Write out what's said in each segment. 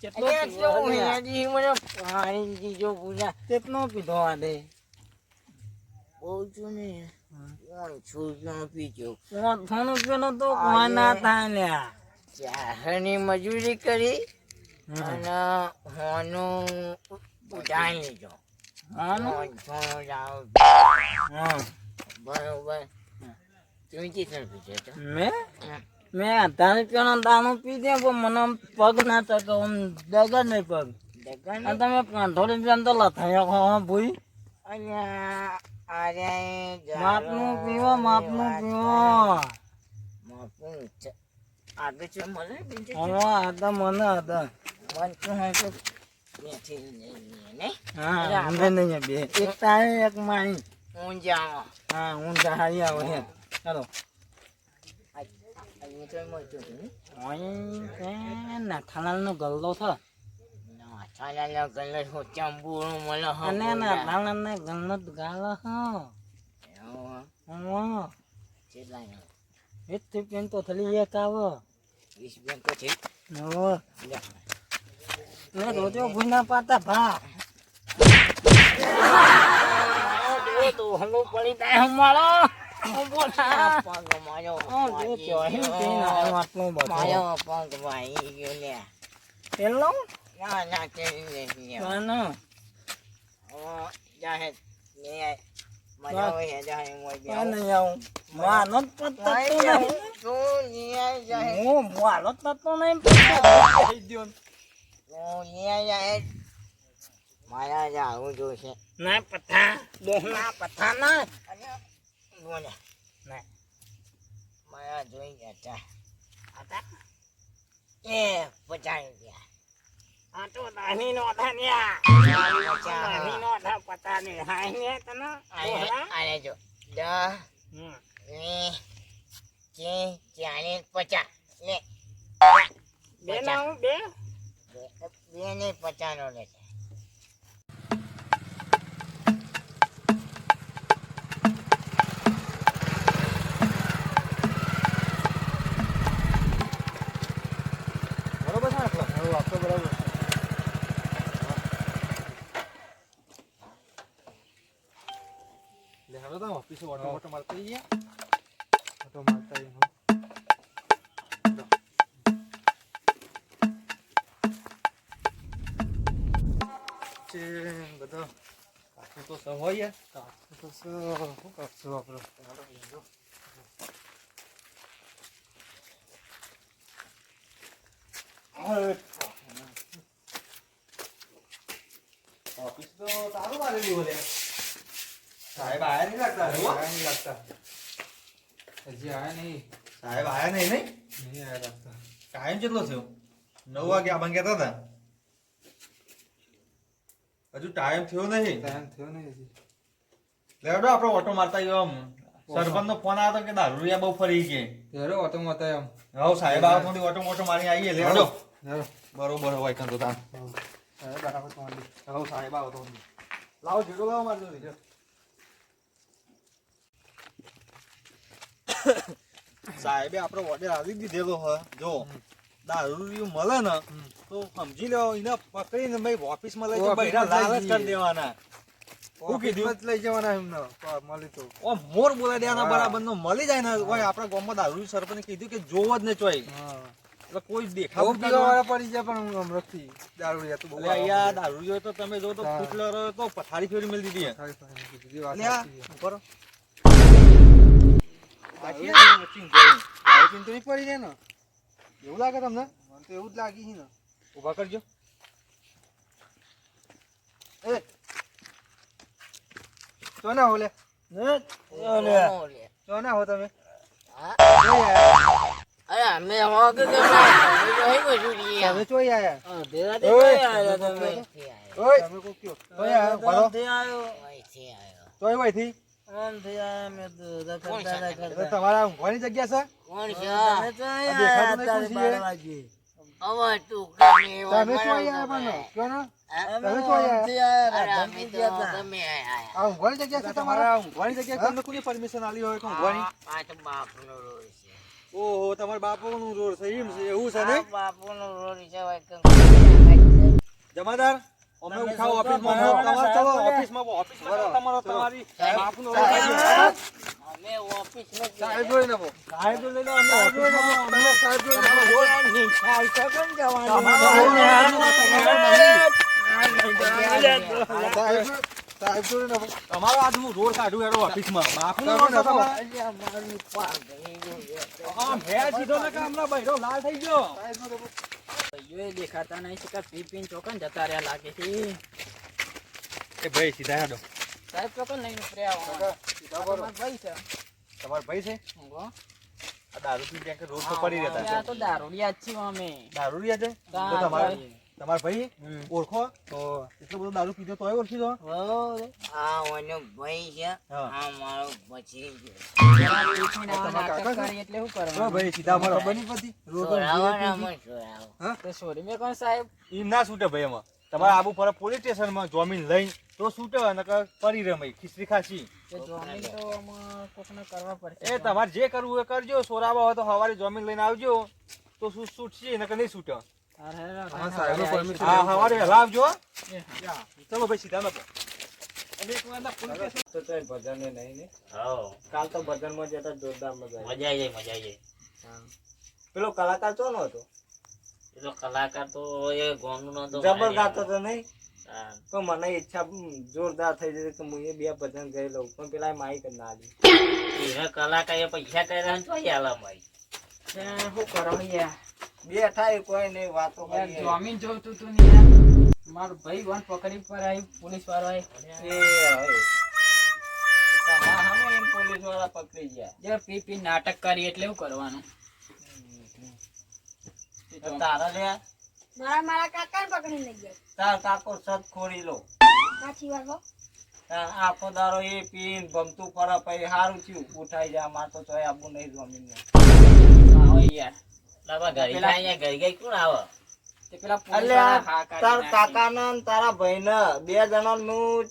કેટલો તો પૂજા પીધો આડે બહુ છું. ને પીજો તો થાય લ્યા ચારની મજૂરી કરી અને હોનું લીધો આનું? બરોબર તમે કેટલા પીધો મેં મેં અઢાર રૂપિયાનો દાણો પી દે પણ મને પગ ના ચકે આમ ડગર નહીં પગ. અને તમે પાંચસો રૂપિયા તો લથાયો ખાવા ભૂઈ. માપનું પીવો માપનું પીવો. એક તારે એક માઈ હું જાઉં. હા ઊંઝા હારી આવો હે. ચાલો અહીંયા તો મળતું હતું ને નાથાલાલનો ગલ્લો છે ચંબુરો મળે હો અને નાથાલાલને ગલ્લો તો થલી એક આવો તો છે પાતા ભા પડી જાય હમારો માયા જાવું જોશે. ના પથા. દોહના પથા ના બોલે ના માયા જોઈ જતા હતા એ પચાવી ગયા. આ તો નાની નો પચાસ નાની નો ધા પતા ને. હાઈ ને તને આને જો. દસ વીસ ત્રીસ ચાલીસ પચાસ. લે. બે ના હું બે? બે- ને પચાસ નો લે ઓટો મોટો મારતા જઈએ ઓટો મારતા જઈએ છે બધો કાઠું તો સહ હોય કાઠું તો સહ શું આપણો ઓફિસ તો તારું મારેલી બોલે સાહેબ આયા નહીં લાગતા? આયા? નહીં લાગતા. હજી આયા નહીં. સાહેબ આયા નહીં નહીં? નહીં આયા લાગતા. ટાઈમ કેટલો થયો? નવ વાગે આમાં કહેતા હતા? હજુ ટાઈમ થયો નહીં. ટાઈમ થયો નહીં હજી. લેવડો આપણે ઓટો મારતા ગયો આમ. સરપંચ નો ફોન આવ્યો કે દારૂડિયા બહુ ફરી કે હેરો ઓટો મારતા એમ હા સાહેબ આવે થોડી ઓટો મોટો મારી આવીએ. લેવડો. બરોબર હોય કાં તો તાન સાહેબ બરાબર તો સાહેબ આવે તો લાવો જીરો લાવો મારજો સાહેબે આપણો ઓર્ડર આવી દીધેલો હ. જો દારૂ મળે ને તો સમજી લેવો એને પકડીને ભાઈ ઓફિસમાં લઈ બૈરા લાલચ કરી દેવાના. લઈ જવાના એમને મળી તો. ઓ મોર બોલાઈ દેવાના બરાબર નો મળી જાય ને ઓય આપણા ગામમાં દારૂ સરપંચે કીધું કે જોવો જ ને ચોય. એટલે કોઈ દેખાવ વાળા પડી જાય પણ હું હમણાંથી દારૂ રહ્યા તો અહીંયા દારૂ જોયો તો તમે જો તો હા. ફૂટલો તો પથારી ફેરી મળી દીધી સાચી પડી જાય ને. એવું લાગે તમને? મને તો એવું જ લાગી છે ને. ઊભા કરજો. તો ના હો લે ઓલે ઓલે. તો ના હો તમે. અરે અમે કે તમે ચોઈ આયા. દેરાતી ઓય. આયા તમે. ઓય. તમે કોક કયો. ચોઈ આયા. ભરો આયો આયા. તો? એટલે રખડતા તમારા ઊંઘવાની જગ્યા છે? કોણ છે? દેખાતું નહીં તું તમે આયા તમે તો આયા. અમે તો આયા. આ ઊંઘવાની જગ્યા છે તમારા? ઊંઘવાની જગ્યા તમને કોની પરમિશન આલી હોય કે ઊંઘવાની આ- આ તો બાપનો રોડ છે. ઓહો તમારા બાપોનું રોડ છે એમ છે એવું છે ને? બાપુનો રોડ છે જમાદાર? અમે ઉઠાવો તમારે ચલો બાપુનો સાહેબ, સાહેબ જોઈ અમે સાહેબ જોઈ સાહેબ તો કેમ જવાનું? સાહેબ જોઈ આજ હું રોડ કાઢું હેડો ઓફિસમાં બાપુનો રોડ છે તમારે. અલ્યા, મારું પાઘડી ગયું છે. આમ હે સીધો ને કે હમણાં બૈરો લાલ થઈ ગયો. સાહેબ જોઈ દેખાતા નહીં છે કે પી પીને ચોકન જતા રહ્યા લાગે છે. એ ભાઈ સીધા હેડો. સાહેબ ચોકન લઈને. તમારા ભાઈ છે. તમારો ભાઈ છે? દારૂ પી ત્યાં રોડ પર પડી આ રહેતા તો દારૂડિયા છીએ અમે. દારૂ રહ્યા છે? તો તમારે ભાઈ. તમારા ભાઈ. ઓળખો? એટલો બધો દારૂ પીધો તોય ઓળખી દો. હો. ઓનો ભાઈ છે. હા. મારો છે? એટલે શું કરવાનું? સીધા ભરો ખબર નહીં પડતી. રોડ પર સોરાવો ને જીવે અમે સોરાવો. તો સોરી મેં કોણ સાહેબ? એ ના છૂટે ભાઈ એમાં. તમારે આબુ પર પોલીસ સ્ટેશનમાં જમીન લઈ તો છૂટે નકર પરી રમાય ખીચડી ખાસી. કે તો આમાં કોકને કરવા પડશે. એ તમારે જે કરવું એ કરજો. સોરાવા હોય તો સવારે જમીન લઈને આવજો. તો શું છૂટશે? નકર નહીં છૂટે. એ, ના. કાલ તો જતા જોરદાર મજા મજા આવી જાય મજા આવી જાય. પેલો કલાકાર ચોનો હતો? એ તો કલાકાર તો એ ગોમનો તો જબર ગાતો હતો નહીં. તો મને ઈચ્છા જોરદાર થઈ જશે કે હું એ બે ભજન ગઈ લઉં પણ પેલા માઈક ના લી એને કલાકાર એ પૈસા કર્યા ને તો આલા ભાઈ શું કરો યાર બેઠા કોઈ નહીં વાતો યાર જમીન જોતું તું ને યાર. મારો ભાઈ વન પકડી પર આવી પોલીસ વાળો એ હવે. તમારા સામે એમ પોલીસવાળા પકડી ગયા. જે પી પી નાટક કરી એટલે શું કરવાનું. તારા લે મારા મારા કાકા પકડી લઈ ગયા. તાર કાકો સદ ખોરી લો. સાચી વાત આખો દારો એ પીન ભમતું પર પછી હારું થયું. ઉઠાઈ જા માર તો તોય આબુ નહીં જમીન આવો યાર. તાર ભાઈ ને બે જણા નું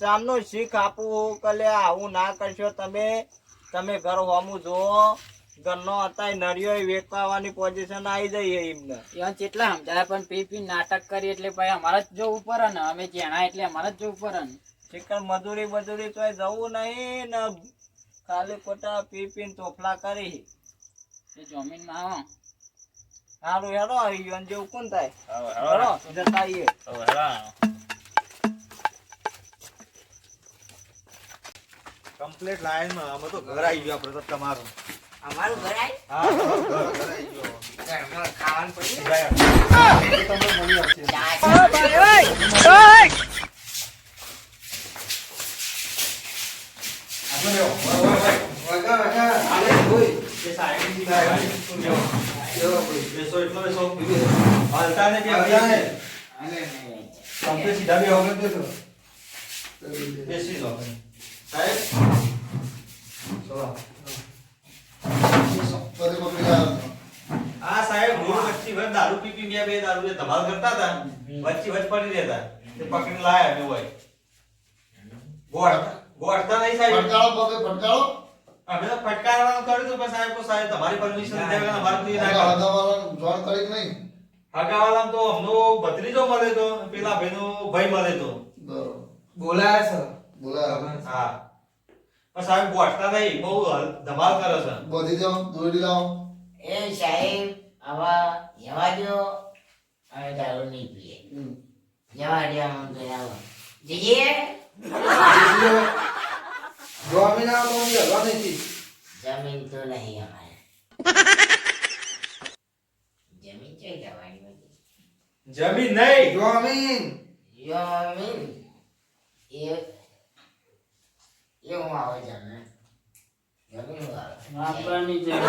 ચામનો શીખ આપવું કલે આવું ના કરશો તમે. તમે ઘર હોમું જુઓ. ઘરનો હતા નળિયો વેચવાની પોઝિશન આવી જઈએ એમને. યાર કેટલા સમજાય પણ પી પી નાટક કરી એટલે ભાઈ અમારે જ જોવું પડે ને અમે જેણા એટલે અમારે જ જોવું પડે ને ચિકન મજૂરી મજૂરી તો જવું નહીં ને ખાલી ખોટા પી પીને તોફલા કરી. આવો. સારું હેડો આવી ગયો જેવું કોણ થાય? હેડો જતા આવીએ અમે તો ઘર આવી ગયો આપણે તમારું. અમારું ઘર? હા આવી ગયો. ખાવાનું પડી સીધા જાય. એ સાહેબ સીધા આવી. શું કહેવું? બેસો એટલો બેસો હાલતા ને બી આવી જાય. કમ્પ્લીટ સીધા બી આવો. બેસી જાઓ. સાહેબ આ સાહેબ રોડ વચ્ચે વચ્ચે દારૂ પી પી બે બે દારૂ જે ધમાલ કરતા હતા વચ્ચે વચ્ચે પડી રહેતા તે પકડીને લાયા બે હોય ગોળ ગોળતા નહીં સાહેબ અમે તો ફટકારવાનું કર્યું હતું પણ સાહેબ કો સાહેબ તમારી પરમિશન લીધા વગર અમારે તો અમનો ભત્રીજો મળે તો પેલા ભાઈનો ભાઈ મળે તો. બોલાયા છે. હા. પણ સાહેબ બોટતા નહીં બહુ ધમાલ કરે છે. એ સાહેબ આવા જવા દો હવે દારૂ નહીં પીએ. જવા દો આમ તો આવો જઈએ જમીન તો નહીં અમારે જમીન છે જવાની બધી જમીન નહીં જમીન એ એ હું આવે હું આવે જરૂર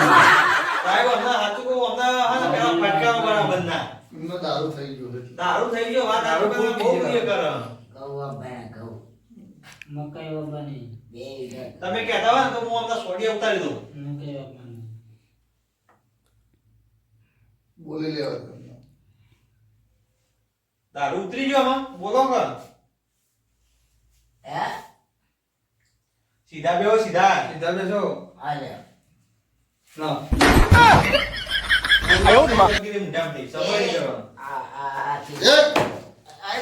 સાહેબ અમને સાચું કહું અમને હા ને પેલા ફટકારો બંધના એમનો દારૂ થઈ ગયો દારૂ થઈ ગયો વાત દારૂ બહુ પ્રિય કરે. ઘઉં ભાઈ ઘઉં. મકાઈ વાપરવાની બે તમે કહેતા હોય ને તો હું અમને સોડી ઉતારી દઉં. મકાઈ વાપરવાની બોલી લેવા દારૂ ઉતરી ગયો આમાં? બોલો કર હે? સીધા બેહો સીધા. સીધા બેસો. હાલે ના આયો ને બા. પગીરે ઊંધામ થઈ, સફાઈ નહીં કરવાનું. આ આ આ આ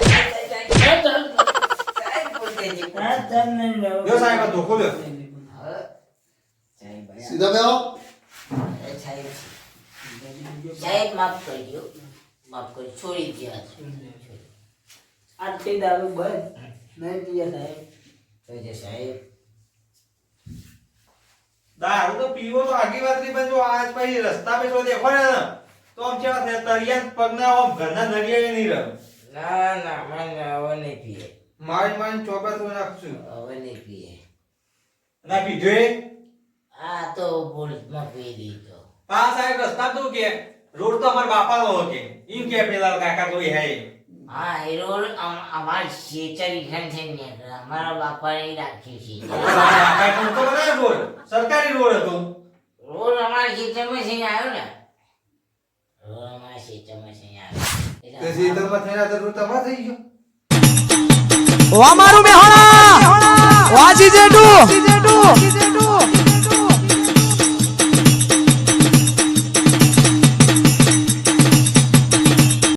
સાહેબ, માફ કરી સાહેબ, માફ કરી છોડી ગયા દ્યા આટલી દારૂ બંધ? નહીં પીએ સાહેબ. થઈ જશે સાહેબ. દારૂ તો પીવો તો આગી વાત નહીં પણ જો આજ પછી રસ્તા પે તો દેખો ને તો આમ કેવા થાય તરિયા પગના આમ ઘરના નરિયા નહીં રહે. ના ના મને હવે નહીં પીએ. મારી મારી ચોપા તો નાખશું હવે નહીં પીએ. ના પીધો આ તો ભૂલમાં પી દીધો. પા સાહેબ રસ્તા તો કે. રોડ તો અમારા બાપાનો હતો કે. ઈમ કે પેલા કાકા કોઈ હે હા એ રોડ અમ- અમાર શેચર ઈખન છે ને અમારા બાપાએ રાખ્યું છે. બાપા પણ તો બનાવ્યો રોડ. સરકારી રોડ હતો. રોડ અમારા શેચરમાં છે આવ્યો ને. રોડ અમારા શેચરમાં છે આવ્યો. તે સીધરમાં થઈને તો રોડ તમારે થઈ ગયો. ઓ મારું મેહોણા વાજી જેટુ